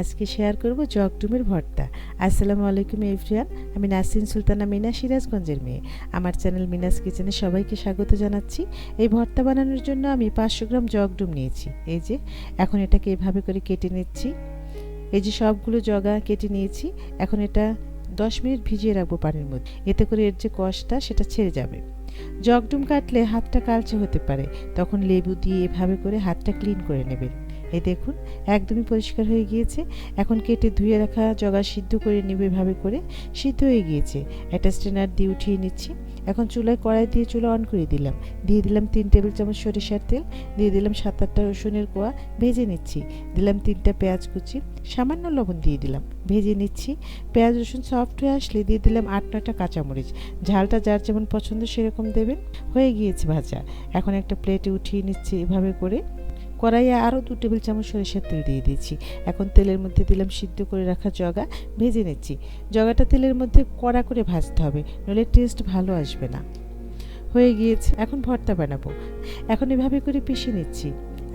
আজকে শেয়ার করব জগডুমের ভর্তা। আসসালামু আলাইকুম এভরিয়ান আমি নাসরিন সুলতানা মিনা, সিরাজগঞ্জের মেয়ে। আমার চ্যানেল মিনাস কিচেনে সবাইকে স্বাগত জানাচ্ছি। এই ভর্তা বানানোর জন্য আমি পাঁচশো গ্রাম জগডুম নিয়েছি। এই যে, এখন এটাকে এভাবে করে কেটে নিচ্ছি। এই যে সবগুলো জগা কেটে নিয়েছি। এখন এটা দশ মিনিট ভিজিয়ে রাখব পানির মধ্যে। এতে করে এর যে কষটা, সেটা ছেড়ে যাবে। জগডুম কাটলে হাতটা কালচে হতে পারে। তখন লেবু দিয়ে এভাবে করে হাতটা ক্লিন করে নেবেন। এই দেখুন, একদমই পরিষ্কার হয়ে গিয়েছে। এখন কেটে ধুয়ে রাখা জগা সিদ্ধ করে নেবে এভাবে করে। সিদ্ধ হয়ে গিয়েছে। একটা স্ট্রেনার দিয়ে উঠিয়ে নিচ্ছি। এখন চুলায় কড়াই দিয়ে চুলা অন করে দিলাম। দিয়ে দিলাম তিন টেবিল চামচ সরিষার তেল। দিয়ে দিলাম সাত আটটা রসুনের কোয়া। ভেজে নিচ্ছি। দিলাম তিনটা পেঁয়াজ কুচি। সামান্য লবণ দিয়ে দিলাম। ভেজে নিচ্ছি। পেঁয়াজ, রসুন সফট হয়ে আসলে দিয়ে দিলাম আট নয়টা কাঁচামরিচ। ঝালটা যার যেমন পছন্দ সেরকম দেবেন। হয়ে গিয়েছে ভাজা। এখন একটা প্লেটে উঠিয়ে নিচ্ছি এভাবে করে। কড়াইয়ে আরও দু টেবিল চামচ সরিষার তেল দিয়ে দিয়েছি। এখন তেলের মধ্যে দিলাম সিদ্ধ করে রাখা জগা, ভেজে নিচ্ছি। জগাটা তেলের মধ্যে কড়া করে ভাজতে হবে, নইলে টেস্ট ভালো আসবে না। হয়ে গিয়েছে, এখন ভর্তা বানাবো। এখন এভাবে করে পিষে নিচ্ছি।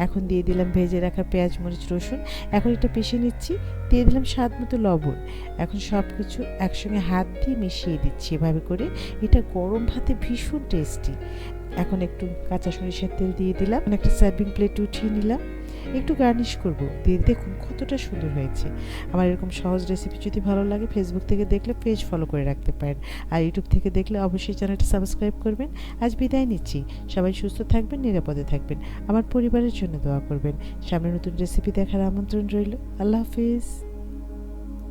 এখন দিয়ে দিলাম ভেজে রাখা পেঁয়াজ, মরিচ, রসুন। এখন এটা পিষে নিচ্ছি, দিয়ে দিলাম স্বাদ মতো লবণ। এখন সব কিছু একসঙ্গে হাত দিয়ে মিশিয়ে দিচ্ছি এভাবে করে। এটা গরম ভাতে ভীষণ টেস্টি এখন একটু কাঁচা সরিষার তেল দিয়ে দিলাম। একটা সার্ভিং প্লেট উঠিয়ে নিলাম। একটু গার্নিশ করব। দিয়ে দেখুন কতটা সুন্দর হয়েছে। আমার এরকম সহজ রেসিপি যদি ভালো লাগে ফেসবুক থেকে দেখলে পেজ ফলো করে রাখতে পারেন। আর ইউটিউব থেকে দেখলে অবশ্যই চ্যানেলটা সাবস্ক্রাইব করবেন। আজ বিদায় নিচ্ছি। সবাই সুস্থ থাকবেন, নিরাপদে থাকবেন। আমার পরিবারের জন্য দোয়া করবেন। সামনে নতুন রেসিপি দেখার আমন্ত্রণ রইল। আল্লাহ হাফিজ।